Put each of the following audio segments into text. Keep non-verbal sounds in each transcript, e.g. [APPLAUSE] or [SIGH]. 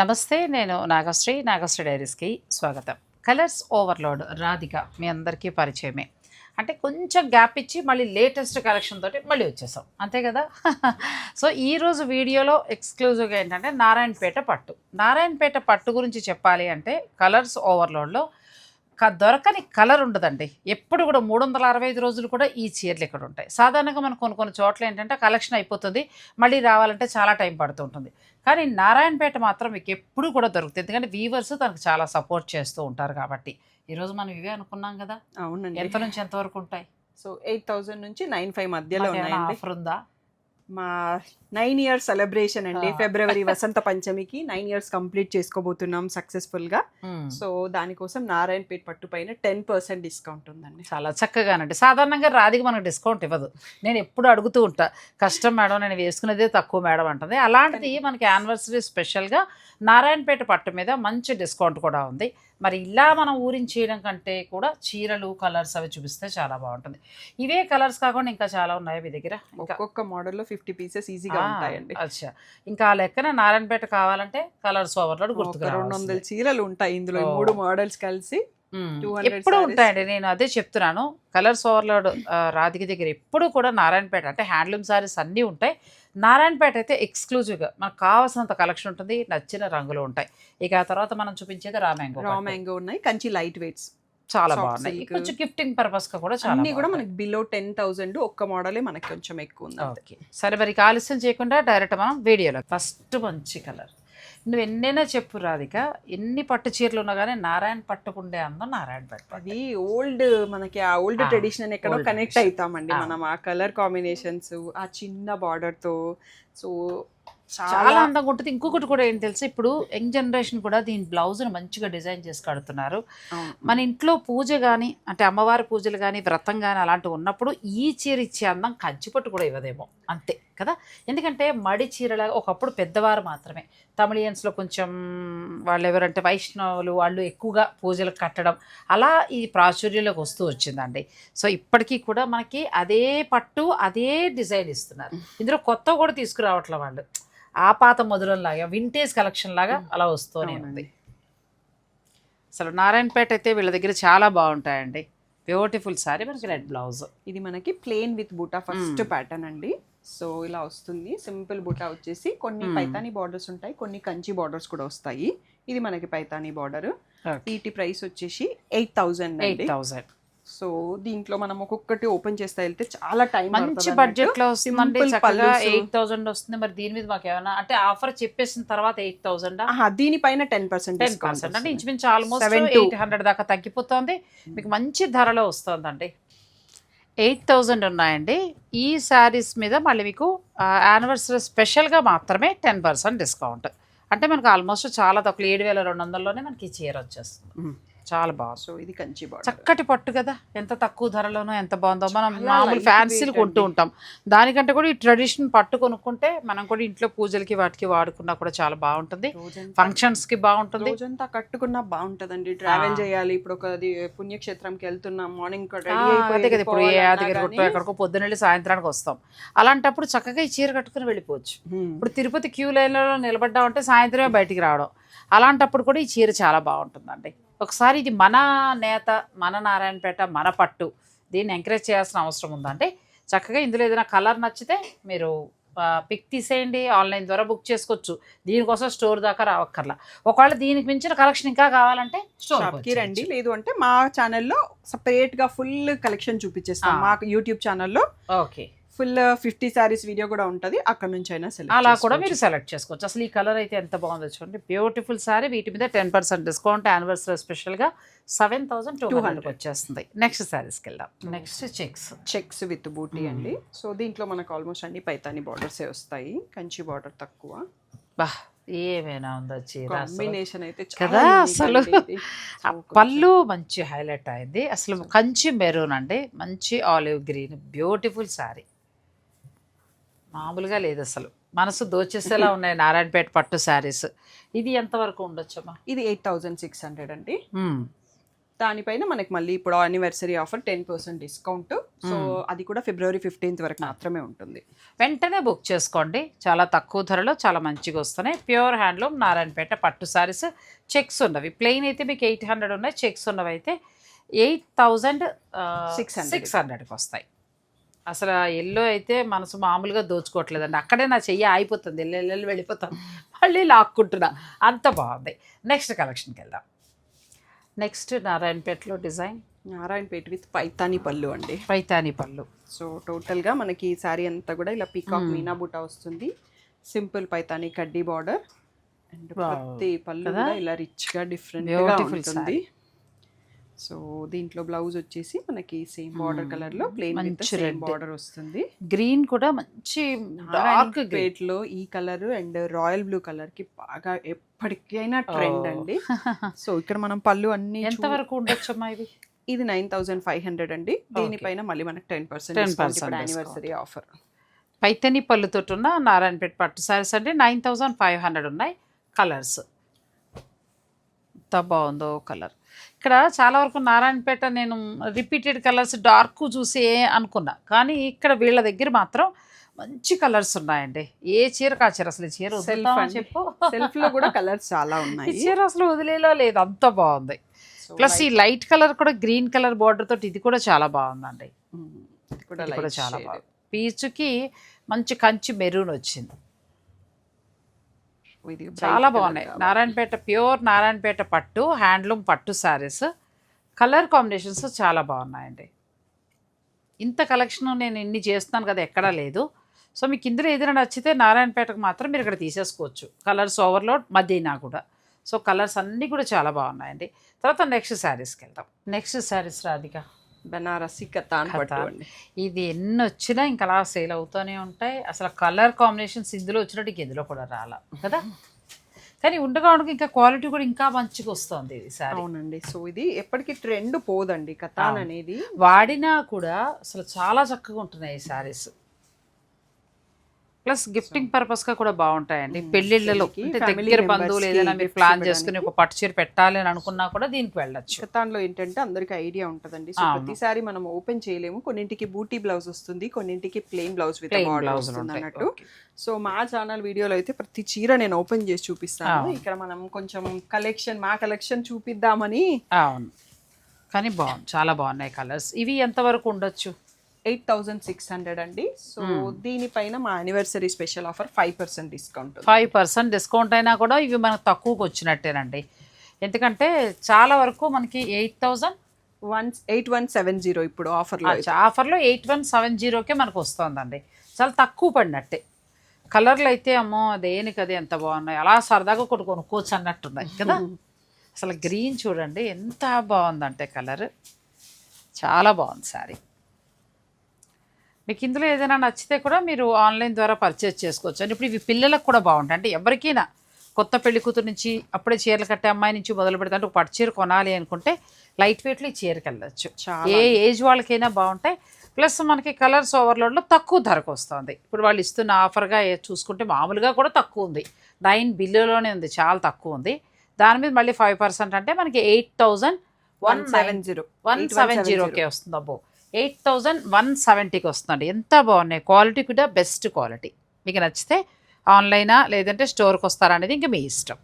నమస్తే నేను నాగశ్రీ నాగశ్రీ డైరీస్కి స్వాగతం. కలర్స్ ఓవర్లోడ్ రాధిక మీ అందరికీ పరిచయమే. అంటే కొంచెం గ్యాప్ ఇచ్చి మళ్ళీ లేటెస్ట్ కలెక్షన్ తోటి మళ్ళీ వచ్చేసాం. అంతే కదా? [LAUGHS] సో ఈరోజు వీడియోలో ఎక్స్క్లూజివ్గా ఏంటంటే నారాయణపేట పట్టు. నారాయణపేట పట్టు గురించి చెప్పాలి అంటే కలర్స్ ఓవర్లోడ్లో క దొరకని కలర్ ఉండదండి. ఎప్పుడు కూడా మూడు వందల అరవై ఐదు రోజులు కూడా ఈ చీరలు ఇక్కడ ఉంటాయి. సాధారణంగా మనం కొన్ని కొన్ని చోట్ల ఏంటంటే కలెక్షన్ అయిపోతుంది. మళ్ళీ రావాలంటే చాలా టైం పడుతూ ఉంటుంది. కానీ నారాయణపేట మాత్రం మీకు ఎప్పుడు కూడా దొరుకుతుంది. ఎందుకంటే వీవర్స్ తనకు చాలా సపోర్ట్ చేస్తూ ఉంటారు కాబట్టి. ఈరోజు మనం ఇవే అనుకున్నాం కదా. అవునండి. ఎంత నుంచి ఎంత వరకు ఉంటాయి? సో ఎయిట్ థౌసండ్ నుంచి నైన్ ఫైవ్ మధ్యలో ఆఫర్ ఉందా? మా నైన్ ఇయర్స్ సెలబ్రేషన్ అండి. ఫిబ్రవరి Vasantha Panchami nine years complete చేసుకోబోతున్నాం సక్సెస్ఫుల్గా సో దానికోసం నారాయణపేట్ పట్టు పైన టెన్ పర్సెంట్ డిస్కౌంట్ ఉందండి. చాలా చక్కగానండి. సాధారణంగా రాధిక మనకు డిస్కౌంట్ ఇవ్వదు. నేను ఎప్పుడు అడుగుతూ ఉంటా కష్టం మేడం నేను వేసుకునేదే తక్కువ మేడం అంటుంది. అలాంటిది మనకి యానివర్సరీ స్పెషల్గా నారాయణపేట పట్టు మీద మంచి డిస్కౌంట్ కూడా ఉంది. మరి ఇలా మనం ఊరించేయడం కంటే కూడా చీరలు కలర్స్ అవి చూపిస్తే చాలా బాగుంటుంది ఇవే కలర్స్ కాకుండా ఇంకా చాలా ఉన్నాయి మీ దగ్గర ఒక్కొక్క మోడల్లో ఫిఫ్టీ పీసెస్ ఈజీగా ఉంటాయండి అచ్చా ఇంకా ఆ లెక్కన నారాయణపేట కావాలంటే కలర్స్ ఓవర్లోడ్ గుర్తుకు రెండు వందల. చీరలు ఉంటాయి ఇందులో. మూడు మోడల్స్ కలిసి మ్మ్. 200 ఎప్పుడు. ఉంటాయండి నేను అదే చెప్తున్నాను కలర్స్ ఓవర్లోడ్ రాధిక దగ్గర ఎప్పుడు కూడా నారాయణపేట అంటే హ్యాండ్లూమ్ సారీస్ అన్నీ ఉంటాయి నారాయణపేట అయితే ఎక్స్క్లూజివ్గా మనకు కావాల్సినంత కలెక్షన్ ఉంటుంది నచ్చిన రంగులు ఉంటాయి ఇక ఆ తర్వాత మనం చూపించేది రా మ్యాంగో రా పట్టు. మ్యాంగో ఉన్నాయి కంచి లైట్ వెయిట్స్ చాలా బాగున్నాయి. కొంచెం గిఫ్టింగ్ పర్పస్గా కూడా చాలా అన్ని కూడా. మనకి బిలో టెన్ థౌసండ్ ఒక్క మోడలే మనకి కొంచెం ఎక్కువ ఉంది సరే మరి ఆలస్యం చేయకుండా డైరెక్ట్ మనం వీడియోలో ఫస్ట్ మంచి కలర్ నువ్వు ఎన్నైనా చెప్పు రాధిక ఎన్ని పట్టు చీరలు ఉన్నా కానీ నారాయణ పట్టుకుండే అందం నారాయణ పట్టు అది ఓల్డ్ మనకి ఆ ఓల్డ్ ట్రెడిషన్ ఎక్కడో కనెక్ట్. అవుతామండి. మనం ఆ కలర్ కాంబినేషన్స్ ఆ చిన్న బార్డర్తో సో చాలా అందంగా ఉంటుంది. ఇంకొకటి కూడా ఏంటి తెలుసా? ఇప్పుడు యంగ్ జనరేషన్ కూడా దీని బ్లౌజ్ని మంచిగా డిజైన్ చేసి కడుతున్నారు. మన ఇంట్లో పూజ కానీ అంటే అమ్మవారి పూజలు కానీ వ్రతం కానీ అలాంటివి ఉన్నప్పుడు ఈ చీర ఇచ్చే అందం కంచిపట్టు కూడా ఇవ్వదేమో. అంతే కదా? ఎందుకంటే మడి చీరలాగా ఒకప్పుడు పెద్దవారు మాత్రమే. తమిళియన్స్లో కొంచెం వాళ్ళు ఎవరంటే వైష్ణవులు వాళ్ళు ఎక్కువగా పూజలు కట్టడం అలా ఈ ప్రాచుర్యంలోకి వస్తూ వచ్చిందండి. సో ఇప్పటికీ కూడా మనకి అదే పట్టు అదే డిజైన్ ఇస్తున్నారు. ఇందులో కొత్త కూడా తీసుకురావట్లే వాళ్ళు. ఆ పాత మొదలంలాగా వింటేజ్ కలెక్షన్ లాగా అలా వస్తూనే ఉంది. అసలు నారాయణపేట అయితే వీళ్ళ దగ్గర చాలా బాగుంటాయండి. బ్యూటిఫుల్ సారీ మనకి రెడ్ బ్లౌజ్ ఇది మనకి plain with buta first. Pattern అండి. సో ఇలా వస్తుంది. సింపుల్ బూటా వచ్చేసి కొన్ని. పైతానీ బార్డర్స్ ఉంటాయి. కొన్ని కంచి బార్డర్స్ కూడా వస్తాయి. ఇది మనకి పైతానీ బార్డర్ వీటి ప్రైస్ వచ్చేసి eight thousand eight thousand so దీంట్లో మనం ఒక్కొక్కటి ఓపెన్ చేస్తే వెళ్తే చాలా టైం మంచి బడ్జెట్లో పల్లూస్. ఎయిట్ థౌసండ్ వస్తుంది. మరి దీని మీద మాకు ఏమైనా అంటే ఆఫర్ చెప్పేసిన తర్వాత ఎయిట్ థౌసండ్ దీనిపైన టెన్ పర్సెంట్ టెన్ పర్సెంట్ అంటే ఇంచుమించు ఆల్మోస్ట్ ఎయిట్ హండ్రెడ్ దాకా తగ్గిపోతుంది. మీకు మంచి ధరలో వస్తుందండి. ఎయిట్ థౌజండ్ ఉన్నాయండి. ఈ శారీస్ మీద మళ్ళీ మీకు యానివర్సరీ స్పెషల్గా మాత్రమే టెన్ పర్సెంట్ డిస్కౌంట్ అంటే మనకు ఆల్మోస్ట్ చాలా తక్కువ ఏడు వేల రెండు వందల్లోనే మనకి చీర వచ్చేస్తుంది. చాలా బాగుంది. సో ఇది కంచి బార్డర్ చక్కటి పట్టు కదా? ఎంత తక్కువ ధరలోనో ఎంత బాగుందో. మనం మామూలు ఫ్యాన్సీలు కొంటూ. ఉంటాం. దానికంటే కూడా ఈ ట్రెడిషన్ పట్టు కొనుక్కుంటే మనం కూడా ఇంట్లో పూజలకి వాటికి వాడుకున్నా కూడా చాలా బాగుంటుంది. ఫంక్షన్స్కి బాగుంటుంది. రోజంతా కట్టుకున్నా బాగుంటదండి. ట్రావెల్. చేయాలి. ఇప్పుడు ఒక పుణ్యక్షేత్రంకి వెళ్తున్నాం. మార్నింగ్ అదే కదా. ఇప్పుడు ఏ యాదగిరి గుట్టో ఎక్కడికో పొద్దున వెళ్ళి సాయంత్రానికి వస్తాం. అలాంటప్పుడు చక్కగా ఈ చీర కట్టుకుని వెళ్ళిపోవచ్చు. ఇప్పుడు తిరుపతి క్యూ లైన్లో నిలబడ్డామంటే సాయంత్రమే బయటికి రావడం. అలాంటప్పుడు కూడా ఈ చీర చాలా బాగుంటుందండి. ఒకసారి ఇది మన నేత మన నారాయణపేట మన పట్టు. దీన్ని ఎంకరేజ్ చేయాల్సిన అవసరం ఉందంటే చక్కగా ఇందులో ఏదైనా కలర్ నచ్చితే మీరు పిక్ తీసేయండి ఆన్లైన్ ద్వారా బుక్ చేసుకోవచ్చు. దీనికోసం స్టోర్ దాకా రావక్కర్లా. ఒకవేళ దీనికి మించిన కలెక్షన్ ఇంకా కావాలంటే షాప్ స్టోర్కి రండి. లేదు అంటే మా ఛానల్లో సపరేట్గా ఫుల్ కలెక్షన్ చూపించేస్తాం. మా యూట్యూబ్ ఛానల్లో okay. Full fifty saris video కూడా ఉంటది. అక్కడ నుంచి అయినా select అలా కూడా. మీరు సెలెక్ట్ చేసుకోవచ్చు. అసలు ఈ కలర్ అయితే ఎంత బాగుందో చూడండి. బ్యూటిఫుల్ సారీ వీటి మీద టెన్ పర్సెంట్ డిస్కౌంట్ యానివర్సరీ స్పెషల్గా సెవెన్ థౌసండ్ టూ హండ్రెడ్కి 200. వచ్చేస్తుంది. నెక్స్ట్ సారీస్కి వెళ్దాం. Next checks checks with buti. అండి. సో దీంట్లో మనకు ఆల్మోస్ట్ అన్ని పైతాని బార్డర్స్ వస్తాయి. కంచి బార్డర్ తక్కువ. బా ఏమైనా ఉందో. కాంబినేషన్ అయితే కదా అసలు. పళ్ళు మంచి హైలైట్ అయింది. అసలు కంచి మెరూన్ అండి. మంచి ఆలివ్ గ్రీన్ బ్యూటిఫుల్ శారీ మామూలుగా లేదు అసలు. మనసు దోచేసేలా [LAUGHS] ఉన్నాయి నారాయణపేట పట్టు శారీస్. ఇది ఎంతవరకు ఉండొచ్చమ్మా? ఇది ఎయిట్ థౌజండ్ సిక్స్ హండ్రెడ్ అండి. దానిపైన మనకి మళ్ళీ ఇప్పుడు anniversary offer ten percent discount so అది కూడా ఫిబ్రవరి ఫిఫ్టీన్త్ వరకు మాత్రమే ఉంటుంది. వెంటనే బుక్ చేసుకోండి. చాలా తక్కువ ధరలో చాలా మంచిగా వస్తున్నాయి. ప్యూర్ హ్యాండ్లూమ్ నారాయణపేట పట్టు సారీస్ చెక్స్ ఉన్నవి. ప్లెయిన్ అయితే మీకు ఎయిట్ హండ్రెడ్ ఉన్నాయి. చెక్స్ ఉన్నవి అయితే ఎయిట్ థౌజండ్ 600. సిక్స్ హండ్రెడ్కి వస్తాయి. అసలు ఎల్లో అయితే మనసు మామూలుగా దోచుకోవట్లేదండి. అక్కడే నా చెయ్యి ఆగిపోతుంది. ఎల్లు ఎల్లు వెళ్ళిపోతాను. మళ్ళీ లాక్కుంటున్నా. అంత బాగుంది. నెక్స్ట్ కలెక్షన్కి వెళ్దాం. నెక్స్ట్ నారాయణపేటలో డిజైన్ నారాయణపేట విత్ పైతాని పళ్ళు అండి. పైతాని పళ్ళు. సో టోటల్గా మనకి ఈ శారీ అంతా కూడా ఇలా పీకాక్ మీనా బుటా వస్తుంది. సింపుల్ పైతాని కడ్డీ బార్డర్ అండ్. ప్రతి పళ్ళు ఇలా రిచ్గా డిఫరెంట్గా Beautiful ఉంటుంది. సో దీంట్లో బ్లౌజ్ వచ్చేసి మనకి సేమ్ బార్డర్ కలర్లో ప్లెయిన్ విత్ సేమ్. బార్డర్ వస్తుంది. గ్రీన్ కూడా మంచి డార్క్ నారాయణపేట్లో ఈ కలర్ అండ్ రాయల్ బ్లూ కలర్కి బాగా ఎప్పటికైనా ట్రెండ్. అండి. [LAUGHS] సో ఇక్కడ మనం పళ్ళు అన్ని ఎంత వరకు ఉండొచ్చమ్మా ఇవి? [LAUGHS] ఇది నైన్ థౌసండ్ ఫైవ్ హండ్రెడ్ అండి. దీనిపైన మళ్ళీ మనకి టెన్ పర్సెంట్ 10% ఇప్పుడు discount. యానివర్సరీ ఆఫర్ పైతని పళ్ళుతో ఉన్న నారాయణపేట పట్టు సారీస్ అంటే నైన్ థౌజండ్ ఫైవ్ హండ్రెడ్ ఉన్నాయి కలర్స్. ఎంత బాగుందో కలర్. ఇక్కడ చాలా వరకు నారాయణపేట నేను రిపీటెడ్ కలర్స్ డార్క్ చూసి అనుకున్నా. కానీ ఇక్కడ వీళ్ళ దగ్గర మాత్రం మంచి కలర్స్ ఉన్నాయండి. ఏ చీర కా చీర అసలు ఈ చీర. చెప్పు. సెల్ఫ్లో కూడా కలర్స్ చాలా ఈ ఉన్నాయి. చీర అసలు వదిలేలా లేదు. అంత బాగుంది. ప్లస్ ఈ లైట్ కలర్ కూడా గ్రీన్ కలర్ బార్డర్ తోటి ఇది కూడా చాలా బాగుందండి. ఇది కూడా చాలా. బాగుంది. పీచుకి మంచి కంచి మెరూన్ వచ్చింది. ఇది చాలా బాగున్నాయి. నారాయణపేట ప్యూర్ నారాయణపేట పట్టు హ్యాండ్లూమ్ పట్టు శారీస్. కలర్ కాంబినేషన్స్ చాలా బాగున్నాయండి. ఇంత కలెక్షన్ నేను ఇన్ని చేస్తున్నాను కదా ఎక్కడా లేదు. సో మీకు ఇందులో ఏదైనా నచ్చితే నారాయణపేటకు మాత్రం మీరు ఇక్కడ తీసేసుకోవచ్చు. కలర్స్ ఓవర్లోడ్ మదీనా కూడా. సో కలర్స్ అన్నీ కూడా చాలా బాగున్నాయండి. తర్వాత నెక్స్ట్ శారీస్కి వెళ్దాం. నెక్స్ట్ శారీస్ రాధిక. బెనారసి కతాన్ పట్టు కతాన్. అండి ఇది ఎన్ని వచ్చినా ఇంకా అలా సేల్ అవుతూనే ఉంటాయి. అసలు కలర్ కాంబినేషన్స్ ఇందులో వచ్చినట్టు ఇంక ఇందులో కూడా రాలా. కదా? కానీ ఉండగా ఉండగా ఇంకా క్వాలిటీ కూడా ఇంకా మంచిగా వస్తుంది ఇది సారీ. అవునండి. సో ఇది ఎప్పటికీ ట్రెండ్ పోదండి అవును. అనేది. వాడినా కూడా అసలు చాలా చక్కగా ఉంటున్నాయి ఈ శారీస్ ప్లస్ గిఫ్టింగ్ పర్పస్గా కూడా బాగుంటాయండి మ్మ్. పెళ్ళిళ్ళలో దగ్గర బంధువులు ఏదైనా మీరు ప్లాన్. చేసుకుని ఒక పట్టు చీర పెట్టాలి అని అనుకున్నా కూడా దీనికి వెళ్ళొచ్చు కతాన్లో ఏంటంటే అందరికి ఐడియా ఉంటదండి సో. ప్రతిసారి మనం ఓపెన్ చేయలేము కొన్నింటికి బూటీ బ్లౌజ్ వస్తుంది కొన్నింటికి ప్లెయిన్ బ్లౌజ్ విత్ ఉంటాయి అన్నట్టు. సో మా ఛానల్ వీడియోలో అయితే ప్రతి చీర నేను ఓపెన్ చేసి చూపిస్తాను. ఇక్కడ మనం కొంచెం కలెక్షన్ మా కలెక్షన్ చూపిద్దామని అవును కానీ బాగుంది చాలా బాగున్నాయి కలర్స్ ఇవి ఎంతవరకు ఉండొచ్చు ఎయిట్ థౌజండ్ సిక్స్ హండ్రెడ్ అండి. సో దీనిపైన మా anniversary special offer five percent discount five percent discount అయినా కూడా ఇవి మనకు తక్కువకి వచ్చినట్టేనండి. ఎందుకంటే చాలా వరకు మనకి eight thousand one eight one seven zero ఇప్పుడు ఆఫర్లో ఆఫర్లో ఎయిట్ వన్ సెవెన్ జీరోకే మనకు వస్తుందండి. చాలా తక్కువ పడినట్టే. కలర్లు అయితే అమ్మో దేనికి అది ఎంత బాగున్నాయి. అలా సరదాగా ఒకటి కొనుక్కోవచ్చు అన్నట్టున్నాయి కదా. [LAUGHS] అసలు గ్రీన్ చూడండి ఎంత బాగుందంటే కలర్ చాలా బాగుంది సారీ మీకు ఇందులో ఏదైనా నచ్చితే కూడా మీరు ఆన్లైన్ ద్వారా పర్చేస్ చేసుకోవచ్చు. అండి ఇప్పుడు ఇవి పిల్లలకు కూడా బాగుంటాయి. అంటే ఎవరికైనా కొత్త పెళ్ళి కూతురు నుంచి అప్పుడే చీరలు కట్టే అమ్మాయి నుంచి మొదలు పెడితే అంటే ఒక పట్టు చీర కొనాలి అనుకుంటే లైట్ వెయిట్లో ఈ చీరకి వెళ్ళచ్చు. చాలా ఏ ఏజ్ వాళ్ళకైనా బాగుంటాయి. ప్లస్ మనకి కలర్స్ ఓవర్లోడ్లో తక్కువ ధరకు వస్తుంది. ఇప్పుడు వాళ్ళు ఇస్తున్న ఆఫర్గా చూసుకుంటే మామూలుగా కూడా తక్కువ ఉంది. నైన్ బిల్లులోనే ఉంది. చాలా తక్కువ ఉంది. దాని మీద మళ్ళీ ఫైవ్ పర్సెంట్ అంటే మనకి eight thousand one seven zero. One seven జీరోకే వస్తుంది అబ్బో ఎయిట్ థౌజండ్ వన్ సెవెంటీకి వస్తుందండి ఎంత బాగున్నాయి. క్వాలిటీ కూడా బెస్ట్ క్వాలిటీ. మీకు నచ్చితే ఆన్లైనా లేదంటే స్టోర్కి వస్తారా అనేది ఇంకా మీ ఇష్టం.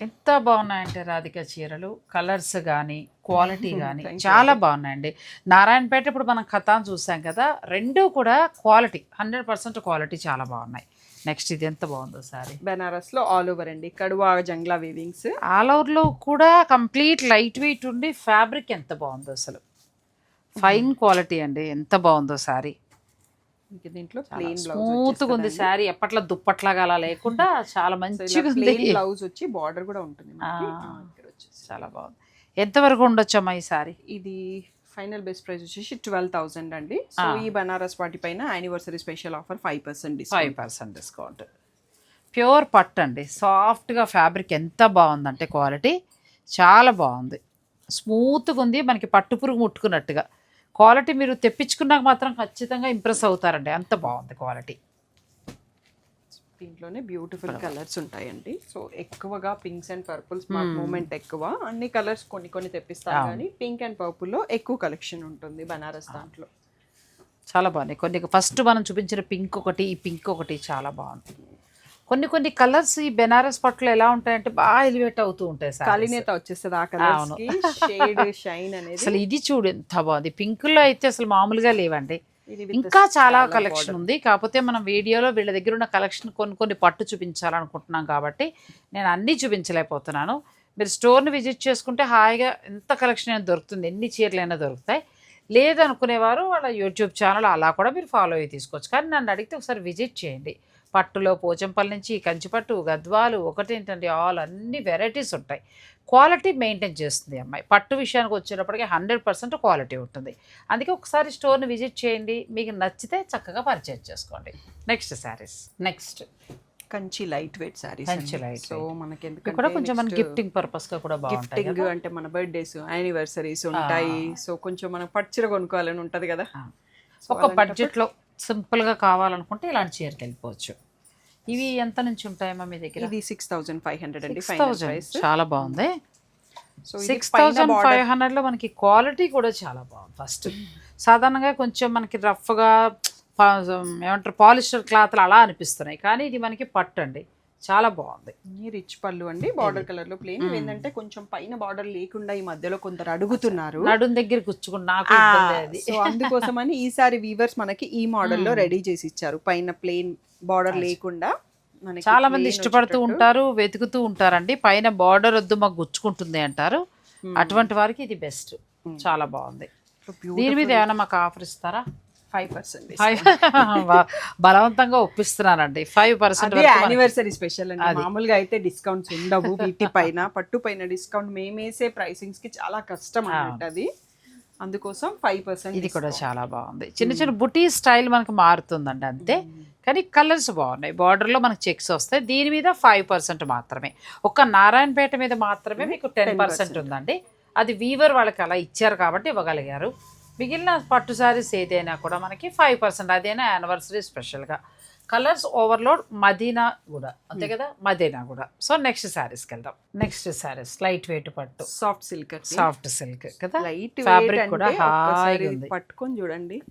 ఎంత బాగున్నాయంటే రాధిక చీరలు. కలర్స్ కానీ క్వాలిటీ [LAUGHS] కానీ చాలా బాగున్నాయండి. నారాయణపేట ఇప్పుడు మనం కథాన్ చూసాం కదా రెండు కూడా క్వాలిటీ హండ్రెడ్ పర్సెంట్ క్వాలిటీ చాలా బాగున్నాయి. నెక్స్ట్ ఇది ఎంత బాగుందో సారీ. బెనారస్లో ఆల్ ఓవర్ అండి. కడువా జంగ్లా వీవింగ్స్. ఆల్ ఓవర్లో కూడా కంప్లీట్ లైట్ వెయిట్ ఉండి ఫ్యాబ్రిక్ ఎంత బాగుందో అసలు. ఫైన్ క్వాలిటీ అండి. ఎంత బాగుందో సారీ దీంట్లో ప్లెయిన్ స్మూత్గా ఉంది బ్లౌజ్ శారీ. ఎప్పట్లా దుప్పట్లాగా అలా లేకుండా [LAUGHS] చాలా మంచిగా ఉంది. బ్లౌజ్ వచ్చి బార్డర్ కూడా ఉంటుంది. చాలా బాగుంది. ఎంతవరకు ఉండొచ్చమ్మా ఈ సారీ ఇది ఫైనల్ బెస్ట్ ప్రైస్ వచ్చేసి ట్వెల్వ్ థౌసండ్ అండి. సో. ఈ బనారస్ వాటి పైన anniversary special offer five percent five percent discount. Pure పట్టు అండి. సాఫ్ట్గా ఫ్యాబ్రిక్ ఎంత బాగుందంటే క్వాలిటీ. చాలా బాగుంది. స్మూత్గా ఉంది. మనకి పట్టు పురుగు ముట్టుకున్నట్టుగా. క్వాలిటీ మీరు తెప్పించుకున్నాక మాత్రం ఖచ్చితంగా ఇంప్రెస్ అవుతారండి. అంత బాగుంది క్వాలిటీ. దీంట్లోనే బ్యూటిఫుల్ కలర్స్ ఉంటాయండి. సో ఎక్కువగా పింక్స్ అండ్ పర్పుల్స్ మాకు మూమెంట్ ఎక్కువ. అన్ని కలర్స్ కొన్ని కొన్ని తెప్పిస్తాను కానీ పింక్ అండ్ పర్పుల్లో ఎక్కువ కలెక్షన్ ఉంటుంది బనారస్ దాంట్లో. చాలా బాగున్నాయి కొన్ని ఫస్ట్ మనం చూపించిన పింక్ ఒకటి ఈ పింక్ ఒకటి చాలా బాగుంది. కొన్ని కొన్ని కలర్స్ ఈ బెనారస్ పట్టులో ఎలా ఉంటాయంటే బాగా ఎలివేట్ అవుతూ ఉంటాయి సార్ కాలినేత వచ్చేస్తుంది ఆ కలర్స్కి షేడ్ షైన్ అనేది. అసలు ఇది చూడు ఎంత బాగుంది పింక్లో అయితే అసలు మామూలుగా లేవండి. ఇంకా చాలా కలెక్షన్ ఉంది. కాకపోతే మనం వీడియోలో వీళ్ళ దగ్గర ఉన్న కలెక్షన్ కొన్ని కొన్ని పట్టు చూపించాలనుకుంటున్నాం కాబట్టి నేను అన్నీ చూపించలేకపోతున్నాను. మీరు స్టోర్ని విజిట్ చేసుకుంటే హాయిగా ఎంత కలెక్షన్ అయినా దొరుకుతుంది. ఎన్ని చీరలైనా దొరుకుతాయి. లేదనుకునేవారు వాళ్ళ యూట్యూబ్ ఛానల్ అలా కూడా మీరు ఫాలో అయ్యి తీసుకోవచ్చు. కానీ నన్ను అడిగితే ఒకసారి విజిట్ చేయండి. పట్టులో పోచంపల్లి నుంచి కంచిపట్టు గద్వాలు ఒకటేంటండి ఆల్ అన్ని వెరైటీస్ ఉంటాయి. క్వాలిటీ మెయింటైన్ చేస్తుంది అమ్మాయి. పట్టు విషయానికి వచ్చేటప్పటికి హండ్రెడ్ పర్సెంట్ క్వాలిటీ ఉంటుంది. అందుకే ఒకసారి స్టోర్ని విజిట్ చేయండి. మీకు నచ్చితే చక్కగా పర్చేజ్ చేసుకోండి. Next saris. Next Kanchi light weight saris Kanchi light so. మనకి ఇది కూడా కొంచెం మన ఎందుకంటే గిఫ్టింగ్ పర్పస్గా కూడా బాగుంటాయి గిఫ్టింగ్ అంటే మన బర్త్డేస్ యానివర్సరీస్ ఉంటాయి. సో కొంచెం మనం పట్టుచీర కొనుక్కోవాలని ఉంటది కదా. ఒక బడ్జెట్లో సింపుల్గా కావాలనుకుంటే ఇలాంటి చీరకి వెళ్ళిపోవచ్చు. ఇవి ఎంత నుంచి ఉంటాయమ్మా మీ దగ్గర? ఇది సిక్స్ థౌసండ్ ఫైవ్ హండ్రెడ్ అండి ప్రైస్ చాలా బాగుంది. సిక్స్ థౌజండ్ ఫైవ్ హండ్రెడ్లో మనకి క్వాలిటీ కూడా చాలా బాగుంది. ఫస్ట్ సాధారణంగా కొంచెం మనకి రఫ్గా ఏమంటారు పాలిస్టర్ క్లాత్లు అలా అనిపిస్తున్నాయి. కానీ ఇది మనకి పట్టు అండి. చాలా బాగుంది. రిచ్ పళ్ళు అండి. బార్డర్ కలర్లో ప్లేన్ ఏంటంటే కొంచెం పైన బార్డర్ లేకుండా ఈ మధ్యలో కొందరు అడుగుతున్నారు. నడుం దగ్గర కూర్చుకుని నాకు ఇబ్బంది అది. సో అందుకోసమని ఈసారి వీవర్స్ మనకి ఈ మోడల్లో రెడీ చేసి ఇచ్చారు. పైన ప్లెయిన్ బార్డర్ లేకుండా మనకి చాలా మంది ఇష్టపడుతూ. ఉంటారు వెతుకుతూ ఉంటారండి. పైన బార్డర్ వద్దు మాకు గుచ్చుకుంటుంది అంటారు. అటువంటి వారికి ఇది బెస్ట్ చాలా బాగుంది. దీని మీద ఏమైనా మాకు ఆఫర్ ఇస్తారా? ఫైవ్ పర్సెంట్ [LAUGHS] బలవంతంగా ఒప్పిస్తున్నానండి ఫైవ్ పర్సెంట్ యానివర్సరీ స్పెషల్ అండి. మామూలుగా అయితే డిస్కౌంట్స్ ఉండవు వీటి పైన పట్టు పైన డిస్కౌంట్ మేమేసే ప్రైసింగ్స్కి చాలా కష్టం అన్నట్టు అది. అందుకోసం ఫైవ్ పర్సెంట్ ఇది కూడా చాలా బాగుంది. చిన్న చిన్న బుటీ స్టైల్ మనకు మారుతుందండి అంతే. కానీ కలర్స్ బాగున్నాయి. బార్డర్లో మనకు చెక్స్ వస్తాయి. దీని మీద ఫైవ్ పర్సెంట్ మాత్రమే. ఒక్క నారాయణపేట మీద మాత్రమే మీకు టెన్ పర్సెంట్ ఉందండి. అది వీవర్ వాళ్ళకి అలా ఇచ్చారు కాబట్టి ఇవ్వగలిగారు. మిగిలిన పట్టు సారీస్ ఏదైనా కూడా మనకి ఫైవ్ పర్సెంట్ అదైనా యానివర్సరీ స్పెషల్గా కలర్స్ ఓవర్లోడ్ మదీనా కూడా. అంతే కదా? మదీనా కూడా. సో నెక్స్ట్ శారీస్కి వెళ్దాం. నెక్స్ట్ శారీస్ లైట్ వెయిట్ పట్టు సాఫ్ట్ సిల్క్ సాఫ్ట్ సిల్క్ కదా? లైట్ వెయిట్ కూడా హాయిగా ఉంది. పట్టుకొని చూడండి.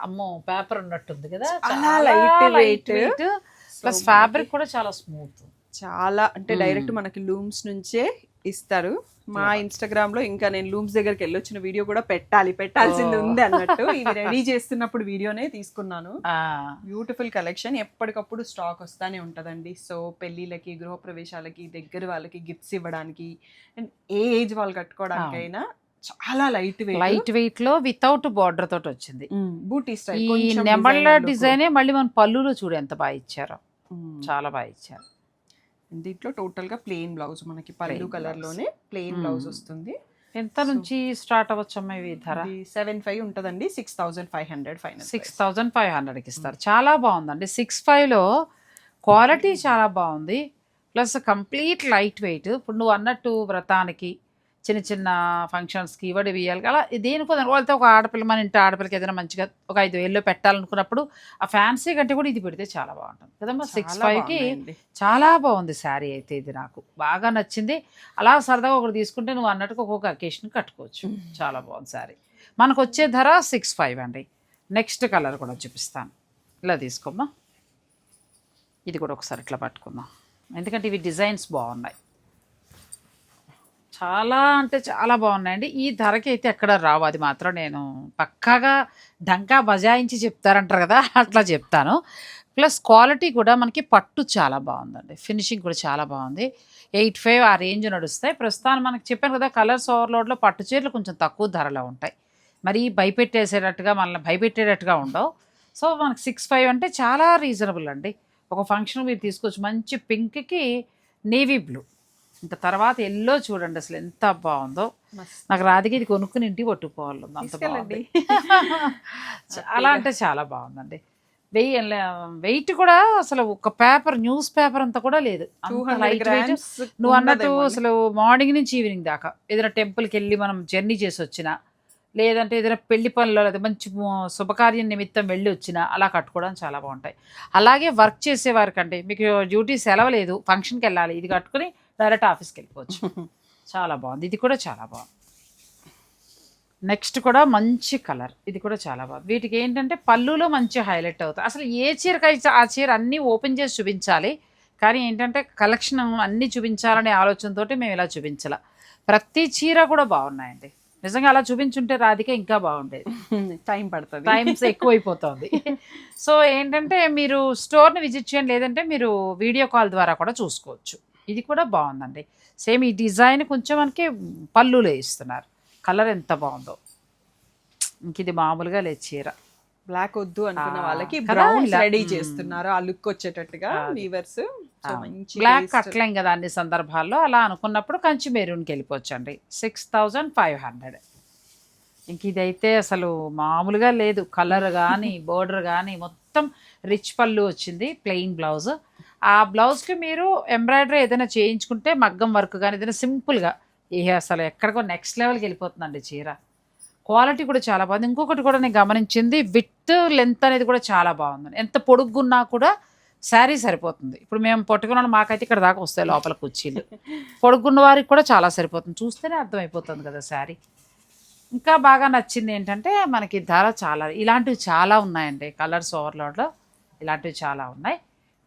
అమ్మో పేపర్ ఉన్నట్టుంది కదా? చాలా light weight. ప్లస్ ఫ్యాబ్రిక్ కూడా చాలా స్మూత్ చాలా అంటే Hmm. డైరెక్ట్ మనకి లూమ్స్ నుంచే ఇస్తారు. మా ఇన్స్టాగ్రామ్లో ఇంకా నేను లూమ్స్ దగ్గరికి వెళ్ళొచ్చిన వీడియో కూడా పెట్టాలి పెట్టాల్సింది Oh. ఉంది అన్నట్టు. [LAUGHS] ఇది రెడీ చేస్తున్నప్పుడు వీడియోనే తీసుకున్నాను. బ్యూటిఫుల్ కలెక్షన్ ఎప్పటికప్పుడు స్టాక్ వస్తానే ఉంటుందండి. సో పెళ్ళిళ్ళకి గృహప్రవేశాలకి దగ్గర వాళ్ళకి గిఫ్ట్స్ ఇవ్వడానికి అండ్ ఏ ఏజ్ వాళ్ళు కట్టుకోవడానికైనా చాలా లైట్ వెయిట్ లైట్ వెయిట్లో వితౌట్ బార్డర్ తోటి వచ్చింది. బూటీ ఈ స్టైల్ నెమళ్ళ డిజైనే మళ్ళీ మన పళ్ళులో చూడు ఎంత బాగా ఇచ్చారో. చాలా బాగా ఇచ్చారు. దీంట్లో టోటల్గా ప్లెయిన్ బ్లౌజ్ మనకి పళ్ళు Plain కలర్ blouse. లోనే ప్లెయిన్ Hmm. బ్లౌజ్ వస్తుంది. ఎంత నుంచి స్టార్ట్ అవ్వచ్చమ్మా ఇవి ధర? సెవెన్ ఫైవ్ ఉంటుందండి six thousand five hundred final six thousand five హండ్రెడ్కి ఇస్తారు. చాలా బాగుందండి. సిక్స్ ఫైవ్లో క్వాలిటీ చాలా బాగుంది. ప్లస్ కంప్లీట్ లైట్ వెయిట్ ఇప్పుడు నువ్వు అన్నట్టు వ్రతానికి చిన్న చిన్న ఫంక్షన్స్కి ఇవ్వడి వేయాలి అలా దేనికో వెళ్తే ఒక ఆడపిల్ల మన ఇంటి ఆడపిల్లకి ఏదైనా మంచిగా ఒక ఐదు వేల్లో పెట్టాలనుకున్నప్పుడు ఆ ఫ్యాన్సీ కంటే కూడా ఇది పెడితే చాలా బాగుంటుంది. కదమ్మా? సిక్స్ ఫైవ్కి చాలా బాగుంది శారీ అయితే ఇది నాకు. బాగా నచ్చింది. అలా సరదాగా ఒకటి తీసుకుంటే నువ్వు అన్నట్టుగా ఒక్కొక్క అకేషన్ కట్టుకోవచ్చు. చాలా బాగుంది శారీ. మనకు వచ్చే ధర సిక్స్ ఫైవ్ అండి. నెక్స్ట్ కలర్ కూడా చూపిస్తాను. ఇలా తీసుకోమ్మా. ఇది కూడా ఒకసారి ఇట్లా పట్టుకుందాం. ఎందుకంటే ఇవి డిజైన్స్ బాగున్నాయి. చాలా అంటే చాలా బాగున్నాయండి. ఈ ధరకి అయితే ఎక్కడ రావు. అది మాత్రం నేను పక్కాగా డంకా బజాయించి చెప్తారంటారు కదా అట్లా చెప్తాను. ప్లస్ క్వాలిటీ కూడా మనకి పట్టు చాలా బాగుందండి. ఫినిషింగ్ కూడా చాలా బాగుంది. ఎయిట్ ఫైవ్ ఆ రేంజ్ నడుస్తాయి. ప్రస్తుతాన్ని మనకి చెప్పాను కదా కలర్స్ ఓవర్లోడ్లో పట్టు చీరలు కొంచెం తక్కువ ధరలో ఉంటాయి. మరి భయపెట్టేసేటట్టుగా మనల్ని భయపెట్టేటట్టుగా ఉండవు. సో మనకి సిక్స్ ఫైవ్ అంటే చాలా రీజనబుల్ అండి. ఒక ఫంక్షన్ మీరు తీసుకోవచ్చు. మంచి పింక్కి నేవీ బ్లూ. ఇంకా తర్వాత ఎల్లో చూడండి అసలు ఎంత బాగుందో. నాకు రాధిక ఇది కొనుక్కుని ఇంటికి పట్టుకోవాలి అంత. బాగుంది. చాలా అంటే చాలా బాగుందండి. వెయ్యి వెయిట్ కూడా అసలు ఒక పేపర్ న్యూస్ పేపర్ అంతా కూడా లేదు. Light weight. నువ్వు అన్నట్టు అసలు మార్నింగ్ నుంచి ఈవినింగ్ దాకా ఏదైనా టెంపుల్కి వెళ్ళి మనం జర్నీ చేసి వచ్చినా లేదంటే ఏదైనా పెళ్ళి పనిలో లేదా మంచి శుభకార్యం నిమిత్తం వెళ్ళి వచ్చినా అలా కట్టుకోవడం చాలా బాగుంటాయి. అలాగే వర్క్ చేసేవారికంటే మీకు డ్యూటీ సెలవు లేదు ఫంక్షన్కి వెళ్ళాలి ఇది కట్టుకుని డైరెక్ట్ ఆఫీస్కి వెళ్ళిపోవచ్చు. చాలా బాగుంది. ఇది కూడా చాలా బాగుంది. నెక్స్ట్ కూడా మంచి కలర్. ఇది కూడా చాలా బాగుంది. వీటికి ఏంటంటే పళ్ళులో మంచి హైలైట్ అవుతుంది అసలు ఏ చీరకైతే ఆ చీర అన్నీ ఓపెన్ చేసి చూపించాలి. కానీ ఏంటంటే కలెక్షన్ అన్నీ చూపించాలనే ఆలోచనతో మేము ఇలా చూపించాల. ప్రతి చీర కూడా బాగున్నాయండి. నిజంగా అలా చూపించుంటే రాధిక ఇంకా బాగుండేది. టైం పడుతుంది. టైమ్స్ ఎక్కువైపోతుంది. సో ఏంటంటే మీరు స్టోర్ని విజిట్ చేయండి. లేదంటే మీరు వీడియో కాల్ ద్వారా కూడా చూసుకోవచ్చు. ఇది కూడా బాగుందండి. సేమ్ ఈ డిజైన్ కొంచెం మనకి పళ్ళులో ఇస్తున్నారు. కలర్ ఎంత బాగుందో. ఇంక ఇది మామూలుగా లేదు చీర. బ్లాక్ వద్దు అనుకున్న వాళ్ళకి బ్రౌన్. రెడీ. చేస్తున్నారు. ఆ లుక్ వచ్చేటట్టుగా. వీవర్స్. బ్లాక్. కట్టలేం కదా అన్ని సందర్భాల్లో. అలా అనుకున్నప్పుడు కంచి మెరూన్కి వెళ్ళిపోవచ్చు అండి సిక్స్ థౌజండ్ ఫైవ్ హండ్రెడ్. ఇంక ఇదైతే అసలు మామూలుగా లేదు. కలర్ కానీ [LAUGHS] బోర్డర్ కానీ మొత్తం రిచ్ పళ్ళు వచ్చింది. Plain blouse. ఆ బ్లౌజ్కి మీరు ఎంబ్రాయిడరీ ఏదైనా చేయించుకుంటే మగ్గం వర్క్ కానీ ఏదైనా సింపుల్గా ఏ అసలు ఎక్కడికో నెక్స్ట్ లెవెల్కి వెళ్ళిపోతుందండి చీర. క్వాలిటీ కూడా చాలా బాగుంది. ఇంకొకటి కూడా నేను గమనించింది విత్ లెంత్ అనేది కూడా చాలా బాగుంది ఎంత పొడుగున్నా కూడా శారీ సరిపోతుంది. ఇప్పుడు మేము పట్టుకున్నాం మాకైతే ఇక్కడ దాకా వస్తాయి లోపల కుర్చీలు. పొడుగున్న వారికి కూడా చాలా సరిపోతుంది. చూస్తేనే అర్థమైపోతుంది కదా శారీ. ఇంకా బాగా నచ్చింది ఏంటంటే మనకి ధర చాలా ఇలాంటివి చాలా ఉన్నాయండి. కలర్స్ ఓవర్లోడ్లో ఇలాంటివి చాలా ఉన్నాయి.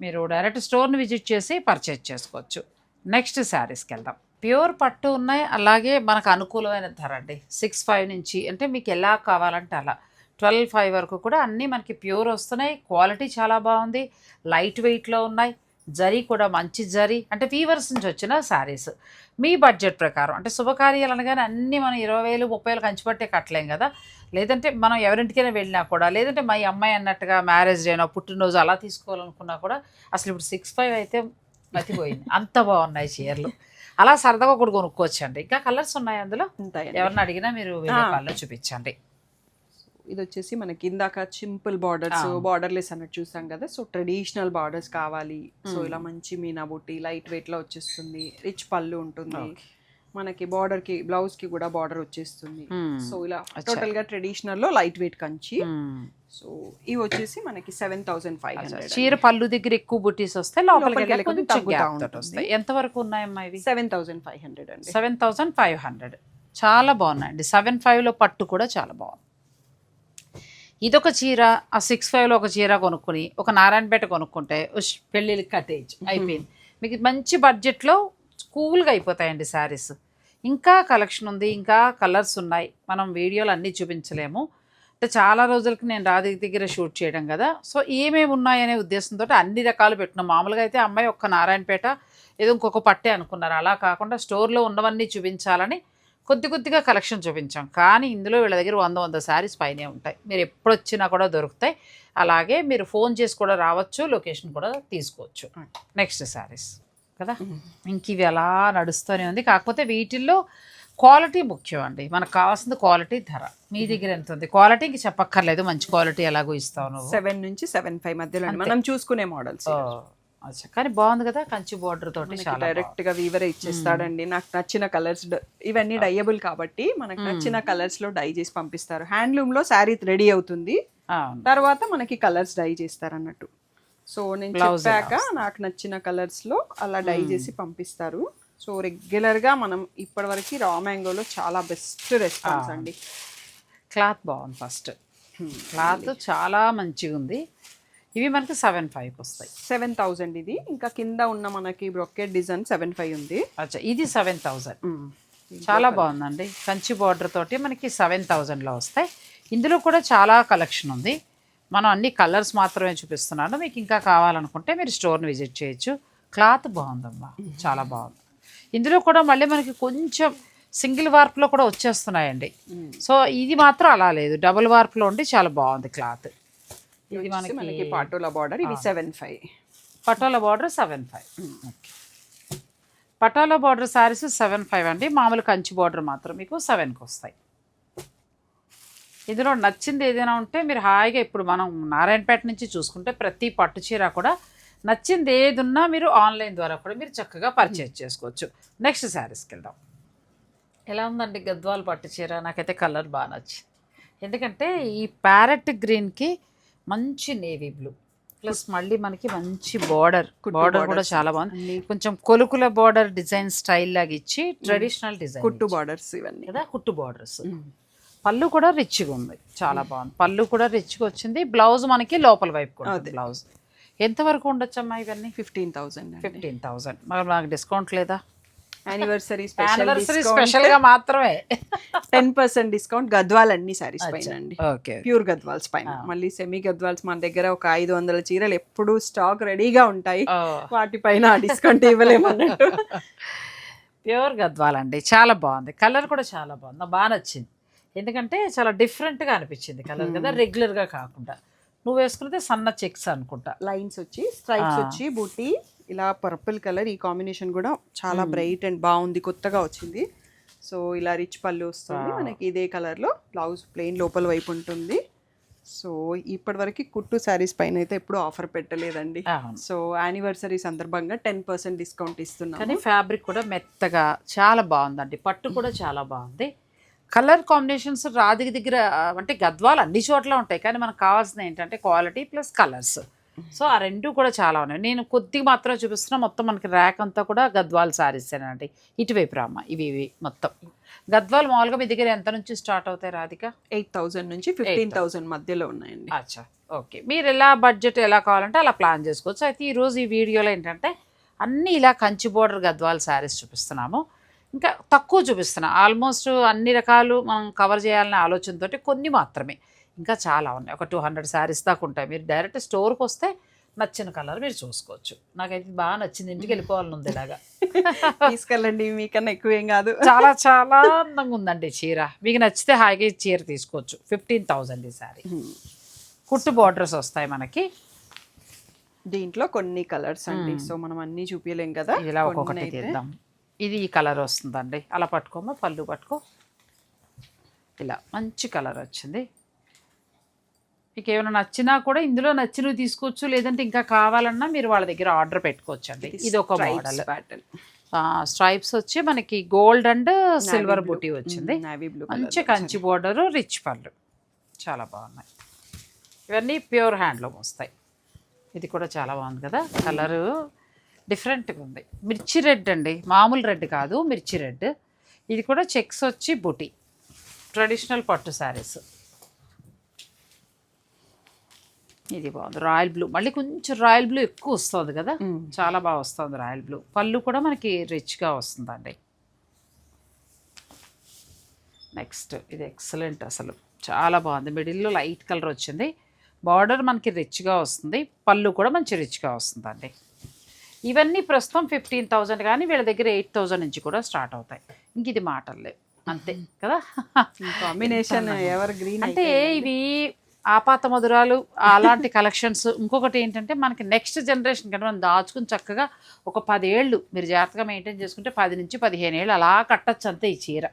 మీరు డైరెక్ట్ స్టోర్ని విజిట్ చేసి పర్చేజ్ చేసుకోవచ్చు. నెక్స్ట్ శారీస్కి వెళ్దాం. ప్యూర్ పట్టు ఉన్నాయి. అలాగే మనకు అనుకూలమైన ధర అండి. సిక్స్ ఫైవ్ నుంచి అంటే మీకు ఎలా కావాలంటే అలా. ట్వెల్వ్ ఫైవ్ వరకు కూడా అన్నీ మనకి ప్యూర్ వస్తున్నాయి. క్వాలిటీ చాలా బాగుంది. లైట్ వెయిట్లో ఉన్నాయి. జరీ కూడా మంచి జరీ అంటే వీవర్స్ నుంచి వచ్చిన శారీస్. మీ బడ్జెట్ ప్రకారం అంటే శుభకార్యాలు అనగానే అన్నీ మనం ఇరవై వేలు ముప్పై వేలు కంచిపట్టే కట్టలేం కదా. లేదంటే మనం ఎవరింటికైనా వెళ్ళినా కూడా లేదంటే మా అమ్మాయి అన్నట్టుగా మ్యారేజ్ అయినా పుట్టినరోజు అలా తీసుకోవాలనుకున్నా కూడా అసలు ఇప్పుడు సిక్స్ ఫైవ్ అయితే మతిపోయింది అంత బాగున్నాయి చీరలు. అలా సరదాగా ఒకటి కొనుక్కోవచ్చండి. ఇంకా కలర్స్ ఉన్నాయి అందులో. ఎవరిని అడిగినా మీరు. కాల్లో చూపించండి. ఇది వచ్చేసి మనకి ఇందాక సింపుల్ బార్డర్స్. బార్డర్లెస్ అన్నట్టు చూసాం కదా సో ట్రెడిషనల్ బార్డర్స్ కావాలి సో మ్మ్. ఇలా మంచి మీనా బుట్టి లైట్ వెయిట్లో వచ్చేస్తుంది రిచ్ పళ్ళు ఉంటుంది. మనకి బార్డర్కి బ్లౌజ్కి కూడా బార్డర్ వచ్చేస్తుంది మ్మ్. సో ఇలా. టోటల్గా ట్రెడిషనల్లో light weight Kanchi hmm. So ఇవి వచ్చేసి మనకి సెవెన్ థౌసండ్ ఫైవ్ హండ్రెడ్ చీర పళ్ళు దగ్గర ఎక్కువ బుట్టీస్ వస్తే లోపలికి. వస్తాయి ఎంత వరకు ఉన్నాయమ్మా ఇవి సెవెన్ థౌసండ్ ఫైవ్ హండ్రెడ్ అండి సెవెన్ థౌజండ్ ఫైవ్ హండ్రెడ్ చాలా బాగున్నాయండి సెవెన్ ఫైవ్లో పట్టు కూడా చాలా బాగుంది ఇదొక చీర ఆ సిక్స్ ఫైవ్లో ఒక చీర కొనుక్కుని ఒక నారాయణపేట కొనుక్కుంటే పెళ్ళిళ్ళకి కట్టేయచ్చు. అయిపోయింది. మీకు మంచి బడ్జెట్లో కూల్గా అయిపోతాయండి శారీస్. ఇంకా కలెక్షన్ ఉంది ఇంకా కలర్స్ ఉన్నాయి. మనం వీడియోలు అన్నీ చూపించలేము. అంటే చాలా రోజులకి నేను రాధి దగ్గర షూట్ చేయడం కదా. సో ఏమేమి ఉన్నాయనే ఉద్దేశంతో అన్ని రకాలు పెట్టినాం మామూలుగా అయితే అమ్మాయి ఒక్క నారాయణపేట ఏదో ఇంకొక పట్టే అనుకున్నారు. అలా కాకుండా స్టోర్లో ఉన్నవన్నీ చూపించాలని కొద్ది కొద్దిగా కలెక్షన్ చూపించాం. కానీ ఇందులో వీళ్ళ దగ్గర వంద వంద శారీస్ పైనే ఉంటాయి. మీరు ఎప్పుడు వచ్చినా కూడా దొరుకుతాయి. అలాగే మీరు ఫోన్ చేసి కూడా రావచ్చు లొకేషన్ కూడా తీసుకోవచ్చు. నెక్స్ట్ శారీస్. కదా? ఇంక ఇవి అలా నడుస్తూనే ఉంది. కాకపోతే వీటిల్లో క్వాలిటీ ముఖ్యం అండి మనకు కావాల్సింది క్వాలిటీ ధర. మీ దగ్గర ఎంత ఉంది? క్వాలిటీకి చెప్పక్కర్లేదు. మంచి క్వాలిటీ ఎలాగో ఇస్తావు సెవెన్ నుంచి సెవెన్ ఫైవ్ మధ్యలో. మనం చూసుకునే మోడల్స్. కానీ బాగుంది కదా కంచి బోర్డర్ తోటి చాలా డైరెక్ట్గా వీవరే ఇచ్చేస్తాడండి. నాకు నచ్చిన కలర్స్ ఇవన్నీ డైయబుల్ కాబట్టి మనకు నచ్చిన కలర్స్లో డై చేసి పంపిస్తారు. హ్యాండ్లూమ్లో శారీ రెడీ అవుతుంది. తర్వాత మనకి కలర్స్ డై చేస్తారు అన్నట్టు సో నేను చెప్పాక నాకు నచ్చిన కలర్స్లో అలా డై చేసి పంపిస్తారు. సో రెగ్యులర్గా మనం ఇప్పటివరకు రా మ్యాంగోలో చాలా బెస్ట్ రెస్పాన్స్ అండి. క్లాత్ బాగుంది ఫస్ట్ క్లాత్ చాలా మంచిగా ఉంది ఇవి మనకి సెవెన్ ఫైవ్కి వస్తాయి. సెవెన్ థౌజండ్ ఇది. ఇంకా కింద ఉన్న మనకి బ్రొకెట్ డిజైన్ సెవెన్ ఫైవ్ ఉంది. అచ్చా ఇది సెవెన్ థౌజండ్. చాలా బాగుందండి. కంచి బార్డర్ తోటి మనకి సెవెన్ థౌజండ్లో వస్తాయి. ఇందులో కూడా చాలా కలెక్షన్ ఉంది. మనం అన్ని కలర్స్ మాత్రమే చూపిస్తున్నాను. మీకు ఇంకా కావాలనుకుంటే మీరు స్టోర్ని విజిట్ చేయొచ్చు. క్లాత్ బాగుందమ్మా. చాలా బాగుంది. ఇందులో కూడా మళ్ళీ మనకి కొంచెం సింగిల్ వార్ప్లో కూడా వచ్చేస్తున్నాయండి. సో ఇది మాత్రం అలా లేదు. డబుల్ వార్ప్లో ఉండి చాలా బాగుంది క్లాత్. ఇది ఇది మనకి మనకి పాటోలా బార్డర్ ఇవి seven five Patola border seven five Patola border saris seven five అండి. మామూలు కంచి బార్డర్ మాత్రం మీకు సెవెన్కి వస్తాయి. ఇందులో నచ్చింది ఏదైనా ఉంటే మీరు హాయిగా ఇప్పుడు మనం నారాయణపేట నుంచి చూసుకుంటే ప్రతి పట్టు చీర కూడా నచ్చింది ఏది ఉన్నా మీరు ఆన్లైన్ ద్వారా కూడా మీరు చక్కగా పర్చేజ్ చేసుకోవచ్చు. నెక్స్ట్ శారీస్కి వెళ్దాం. ఎలా ఉందండి గద్వాల్ పట్టు చీర? నాకైతే కలర్ బాగా నచ్చింది. ఎందుకంటే ఈ ప్యారెట్ గ్రీన్కి మంచి నేవీ బ్లూ. ప్లస్ మళ్ళీ మనకి మంచి బార్డర్. బార్డర్ కూడా. చాలా బాగుంది. కొంచెం కొలుకుల బార్డర్ డిజైన్ స్టైల్ లాగా ఇచ్చి ట్రెడిషనల్ డిజైన్ కుట్టు బార్డర్స్ ఇవన్నీ. కదా? కుట్టు బార్డర్స్. పళ్ళు కూడా రిచ్గా ఉంది. చాలా బాగుంది. పళ్ళు కూడా రిచ్గా వచ్చింది. బ్లౌజ్ మనకి లోపల వైపు కూడా. బ్లౌజ్ ఎంతవరకు ఉండొచ్చమ్మా ఇవన్నీ? ఫిఫ్టీన్ థౌసండ్ ఫిఫ్టీన్ థౌసండ్ మరి నాకు డిస్కౌంట్ లేదా? యానివర్సరీ యానివర్సరీ స్పెషల్ స్పెషల్గా మాత్రమే. టెన్ పర్సెంట్ డిస్కౌంట్ గద్వాల్ అన్ని సారీస్ పైన అండి. ప్యూర్ గద్వాల్స్ పైన. మళ్ళీ సెమీ గద్వాల్స్ మన దగ్గర ఒక ఐదు వందల చీరలు ఎప్పుడు స్టాక్ రెడీగా ఉంటాయి. వాటిపైన డిస్కౌంట్ ఇవ్వలేము అన్నట్టు ప్యూర్ గద్వాలండి చాలా బాగుంది. కలర్ కూడా చాలా బాగుంది. నాకు బాగా నచ్చింది. ఎందుకంటే చాలా డిఫరెంట్గా అనిపించింది కలర్ కదా. రెగ్యులర్గా కాకుండా. నువ్వు వేసుకున్నది సన్న చెక్స్ అనుకుంటా. లైన్స్ వచ్చి స్ట్రైప్స్ వచ్చి బూటీ ఇలా పర్పుల్ కలర్ ఈ కాంబినేషన్ కూడా చాలా బ్రైట్ అండ్ బాగుంది కొత్తగా వచ్చింది. సో ఇలా రిచ్ పళ్ళు వస్తుంది. మనకి ఇదే కలర్లో బ్లౌజ్ ప్లెయిన్ లోపల వైపు ఉంటుంది. సో ఇప్పటి వరకు కుట్టు శారీస్ పైన అయితే ఎప్పుడు ఆఫర్ పెట్టలేదండి. సో యానివర్సరీ సందర్భంగా టెన్ పర్సెంట్ డిస్కౌంట్ ఇస్తున్నాం కానీ ఫ్యాబ్రిక్ కూడా మెత్తగా చాలా బాగుందండి. పట్టు కూడా చాలా బాగుంది. కలర్ కాంబినేషన్స్ రాధిక దగ్గర అంటే గద్వాలు అన్ని చోట్ల ఉంటాయి. కానీ మనకు కావాల్సింది ఏంటంటే క్వాలిటీ ప్లస్ కలర్స్. సో ఆ రెండు కూడా చాలా ఉన్నాయి. నేను కొద్దిగా మాత్రం చూపిస్తున్నా మొత్తం మనకి ర్యాక్ అంతా కూడా గద్వాల్ సారీసేనండి ఇటువైపు రామ్మ ఇవి ఇవి మొత్తం. గద్వాల్ మామూలుగా మీ దగ్గర ఎంత నుంచి స్టార్ట్ అవుతాయి రాధిక? ఎయిట్ థౌసండ్ నుంచి ఫిఫ్టీన్ థౌసండ్. మధ్యలో ఉన్నాయండి. అచ్చా ఓకే. మీరు ఎలా బడ్జెట్ ఎలా కావాలంటే అలా ప్లాన్ చేసుకోవచ్చు. అయితే ఈరోజు ఈ వీడియోలో ఏంటంటే అన్నీ ఇలా కంచి బోర్డర్ గద్వాల్ శారీస్ చూపిస్తున్నాము. ఇంకా తక్కువ చూపిస్తున్నా. ఆల్మోస్ట్ అన్ని రకాలు మనం కవర్ చేయాలనే ఆలోచనతోటి కొన్ని మాత్రమే. ఇంకా చాలా ఉన్నాయి. ఒక టూ హండ్రెడ్ శారీస్ దాకా ఉంటాయి. మీరు డైరెక్ట్ స్టోర్కి వస్తే నచ్చిన కలర్ మీరు చూసుకోవచ్చు. నాకైతే బాగా నచ్చింది. ఇంటికి వెళ్ళిపోవాలని ఉంది ఇలాగా. [LAUGHS] తీసుకెళ్ళండి. మీకన్నా ఎక్కువ ఏం కాదు. చాలా చాలా అందంగా ఉందండి చీర. మీకు నచ్చితే హాయిగా చీర తీసుకోవచ్చు. ఫిఫ్టీన్ థౌజండ్ ఈ శారీ కుట్టు బార్డర్స్ వస్తాయి మనకి. దీంట్లో కొన్ని కలర్స్ అండి. సో మనం అన్ని చూపించలేం కదా. ఇలా ఒక్కొక్కటి. తీద్దాం. ఇది ఈ కలర్ వస్తుందండి. అలా పట్టుకోమా? పళ్ళు పట్టుకో. ఇలా మంచి కలర్ వచ్చింది. మీకు ఏమైనా నచ్చినా కూడా ఇందులో నచ్చినవి తీసుకోవచ్చు లేదంటే ఇంకా కావాలన్నా మీరు వాళ్ళ దగ్గర ఆర్డర్ పెట్టుకోవచ్చు అండి ఇది ఒక మోడల్. స్ట్రైప్స్ వచ్చి మనకి గోల్డ్ అండ్ సిల్వర్ బుటీ వచ్చింది. మంచి కంచి బోర్డర్ రిచ్ పళ్ళు. చాలా బాగున్నాయి. ఇవన్నీ ప్యూర్ హ్యాండ్లూమ్ వస్తాయి. ఇది కూడా చాలా బాగుంది కదా. కలరు డిఫరెంట్గా ఉంది. మిర్చి రెడ్ అండి. మామూలు రెడ్ కాదు మిర్చి రెడ్ ఇది కూడా చెక్స్ వచ్చి బుటీ ట్రెడిషనల్ పట్టు శారీస్ ఇది బాగుంది. Royal blue. మళ్ళీ కొంచెం రాయల్ బ్లూ ఎక్కువ వస్తుంది కదా. చాలా బాగా వస్తుంది రాయల్ బ్లూ. పళ్ళు కూడా మనకి రిచ్గా వస్తుందండి. నెక్స్ట్ ఇది ఎక్సలెంట్ అసలు. చాలా బాగుంది. మిడిల్లో లైట్ కలర్ వచ్చింది. బార్డర్ మనకి రిచ్గా వస్తుంది. పళ్ళు కూడా మంచి రిచ్గా వస్తుందండి. ఇవన్నీ ప్రస్తుతం ఫిఫ్టీన్ థౌజండ్ కానీ వీళ్ళ దగ్గర ఎయిట్ థౌజండ్ నుంచి కూడా స్టార్ట్ అవుతాయి. ఇంక ఇది మాటలు. లేవు అంతే కదా? కాంబినేషన్ ఎవర్ గ్రీన్ అంటే ఇవి ఆపాత మధురాలు అలాంటి కలెక్షన్స్. ఇంకొకటి ఏంటంటే మనకి నెక్స్ట్ జనరేషన్ కంటే మనం దాచుకుని చక్కగా ఒక పదేళ్ళు మీరు జాగ్రత్తగా మెయింటైన్ చేసుకుంటే పది నుంచి పదిహేను ఏళ్ళు అలా కట్టచ్చు అంతే ఈ చీర.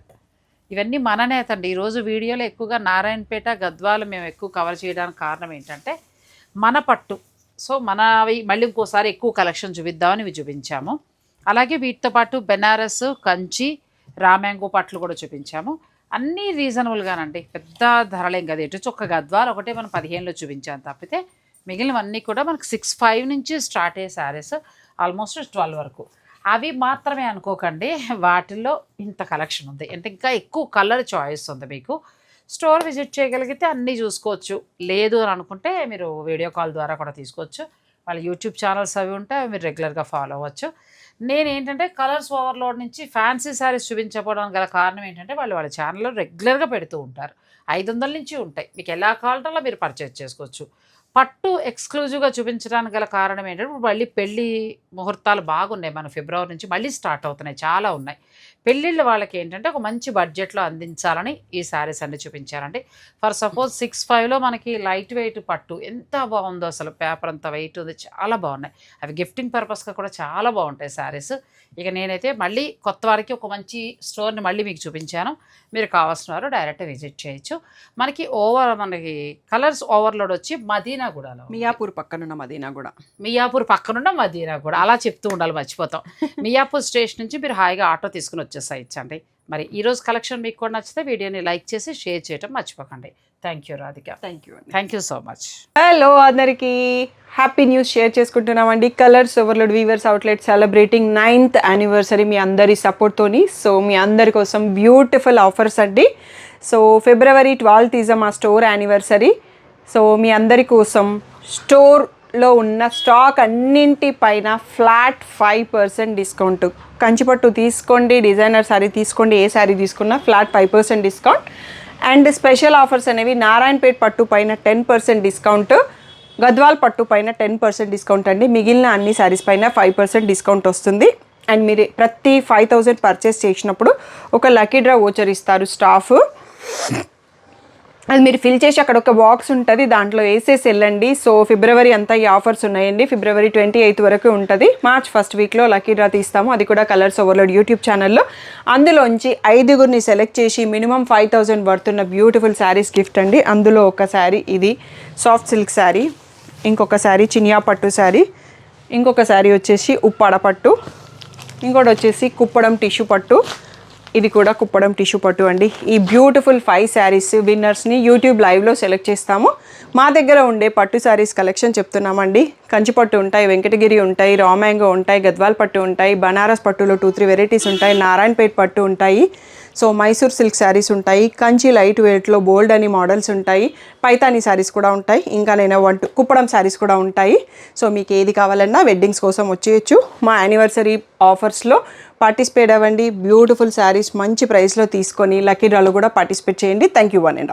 ఇవన్నీ మన నేతండి. ఈరోజు వీడియోలో ఎక్కువగా నారాయణపేట గద్వాలు మేము ఎక్కువ కవర్ చేయడానికి కారణం ఏంటంటే మన పట్టు. సో మనవి మళ్ళీ ఇంకోసారి ఎక్కువ కలెక్షన్ చూపిద్దామని ఇవి చూపించాము. అలాగే వీటితో పాటు బెనారస్ కంచి రామ్యాంగో పట్లు కూడా చూపించాము. అన్నీ రీజనబుల్గానండి పెద్ద ధరలేం కదా. ఎటు చొక్క గద్వాలు ఒకటే మనం పదిహేనులో చూపించాను తప్పితే మిగిలినవన్నీ కూడా మనకు సిక్స్ ఫైవ్ నుంచి స్టార్ట్ అయ్యే శారీస్ ఆల్మోస్ట్ ట్వెల్వ్ వరకు. అవి మాత్రమే అనుకోకండి. వాటిల్లో ఇంత కలెక్షన్ ఉంది. అంటే ఇంకా ఎక్కువ కలర్ చాయిస్ ఉంది మీకు. స్టోర్ విజిట్ చేయగలిగితే అన్నీ చూసుకోవచ్చు. లేదు అని అనుకుంటే మీరు వీడియో కాల్ ద్వారా కూడా తీసుకోవచ్చు. వాళ్ళ యూట్యూబ్ ఛానల్స్ అవి ఉంటే అవి మీరు రెగ్యులర్గా ఫాలో అవ్వచ్చు. నేను ఏంటంటే కలర్స్ ఓవర్లోడ్ నుంచి ఫ్యాన్సీ శారీస్ చూపించకపోవడానికి గల కారణం ఏంటంటే వాళ్ళు వాళ్ళ ఛానల్లో రెగ్యులర్గా పెడుతూ ఉంటారు. ఐదు వందల నుంచి ఉంటాయి. మీకు ఎలా కావాలంటే మీరు పర్చేజ్ చేసుకోవచ్చు. పట్టు ఎక్స్క్లూజివ్గా చూపించడానికి గల కారణం ఏంటంటే ఇప్పుడు మళ్ళీ పెళ్ళి ముహూర్తాలు బాగున్నాయి. మన ఫిబ్రవరి నుంచి మళ్ళీ స్టార్ట్ అవుతున్నాయి. చాలా ఉన్నాయి. పెళ్ళిళ్ళ వాళ్ళకి ఏంటంటే ఒక మంచి బడ్జెట్లో అందించాలని ఈ శారీస్ అన్ని చూపించారండి. ఫర్ సపోజ్ సిక్స్ ఫైవ్లో మనకి లైట్ వెయిట్ పట్టు ఎంత బాగుందో అసలు. పేపర్ అంత వెయిట్ ఉంది. చాలా బాగున్నాయి. అవి గిఫ్టింగ్ పర్పస్గా కూడా చాలా బాగుంటాయి శారీస్. ఇక నేనైతే మళ్ళీ కొత్త వారికి ఒక మంచి స్టోర్ని మళ్ళీ మీకు చూపించాను. మీరు కావాల్సిన వారు డైరెక్ట్ విజిట్ చేయొచ్చు. మనకి ఓవర్ మనకి కలర్స్ ఓవర్లోడ్ వచ్చి మదీనాగూడలో ఉంది. మియాపూర్ పక్కనున్న మదీనా కూడా మియాపూర్ పక్కనున్న మదీనా కూడా అలా చెప్తూ ఉండాలి మర్చిపోతాం. మియాపూర్ స్టేషన్ నుంచి మీరు హాయిగా ఆటో తీసుకుని వచ్చేసేయచ్చండి మరి ఈరోజు కలెక్షన్ మీకు కూడా నచ్చితే వీడియోని లైక్ చేసి షేర్ చేయటం మర్చిపోకండి. Thank you Radhika thank you thank you so much hello అందరికీ. Happy news share చేసుకుంటున్నామండి. Colours overload weavers outlet celebrating ninth anniversary మీ అందరి సపోర్ట్తోని సో మీ అందరి కోసం బ్యూటిఫుల్ ఆఫర్స్ అండి. సో ఫిబ్రవరి ట్వెల్త్ ఈజ్ మా స్టోర్ యానివర్సరీ సో మీ అందరి కోసం లో ఉన్న స్టాక్ అన్నింటిపైన ఫ్లాట్ ఫైవ్ పర్సెంట్ డిస్కౌంట్ కంచిపట్టు తీసుకోండి డిజైనర్ శారీ తీసుకోండి ఏ శారీ తీసుకున్నా flat five percent discount and special offers అనేవి నారాయణపేట్ పట్టు పైన టెన్ పర్సెంట్ డిస్కౌంట్ గద్వాల్ పట్టు పైన టెన్ పర్సెంట్ డిస్కౌంట్ అండి. మిగిలిన అన్ని శారీస్ పైన ఫైవ్ పర్సెంట్ డిస్కౌంట్ వస్తుంది. అండ్ మీరు ప్రతి ఫైవ్ థౌజండ్ పర్చేస్ చేసినప్పుడు ఒక లక్కీ డ్రా ఓచర్ ఇస్తారు స్టాఫ్ అది మీరు ఫిల్ చేసి అక్కడ ఒక బాక్స్ ఉంటుంది దాంట్లో వేసేసి వెళ్ళండి. సో ఫిబ్రవరి అంతా ఈ ఆఫర్స్ ఉన్నాయండి. ఫిబ్రవరి ట్వంటీ ఎయిత్ వరకు ఉంటుంది. మార్చ్ ఫస్ట్ వీక్లో లక్కీ డ్రా తీస్తాము. అది కూడా కలర్స్ ఓవర్లోడ్ యూట్యూబ్ ఛానల్లో అందులోంచి ఐదుగురిని సెలెక్ట్ చేసి మినిమం ఫైవ్ థౌజండ్ పడుతున్న బ్యూటిఫుల్ శారీస్ గిఫ్ట్ అండి. అందులో ఒక శారీ ఇది సాఫ్ట్ సిల్క్ శారీ ఇంకొక శారీ చినియా పట్టు శారీ ఇంకొక శారీ వచ్చేసి ఉప్పాడ పట్టు ఇంకోటి వచ్చేసి కుప్పడం టిష్యూ పట్టు ఇది కూడా కుప్పడం టిష్యూ పట్టు అండి. ఈ బ్యూటిఫుల్ ఫైవ్ శారీస్ విన్నర్స్ని యూట్యూబ్ లైవ్లో సెలెక్ట్ చేస్తాము. మా దగ్గర ఉండే పట్టు శారీస్ కలెక్షన్ చెప్తున్నామండి. కంచి పట్టు ఉంటాయి వెంకటగిరి ఉంటాయి రామాంగో ఉంటాయి గద్వాల్ పట్టు ఉంటాయి బనారస్ పట్టులో టూ త్రీ వెరైటీస్ ఉంటాయి నారాయణపేట్ పట్టు ఉంటాయి. సో మైసూర్ సిల్క్ శారీస్ ఉంటాయి కంచి లైట్ వెయిట్లో బోల్డ్ అని మోడల్స్ ఉంటాయి పైతానీ శారీస్ కూడా ఉంటాయి ఇంకా నేను వంట కుప్పడం శారీస్ కూడా ఉంటాయి. సో మీకు ఏది కావాలన్నా వెడ్డింగ్స్ కోసం వచ్చేయచ్చు. మా యానివర్సరీ ఆఫర్స్లో పార్టిసిపేట్ అవ్వండి. బ్యూటిఫుల్ శారీస్ మంచి ప్రైస్లో తీసుకొని లక్కీ డ్రాలో కూడా పార్టిసిపేట్ చేయండి. Thank you one and all.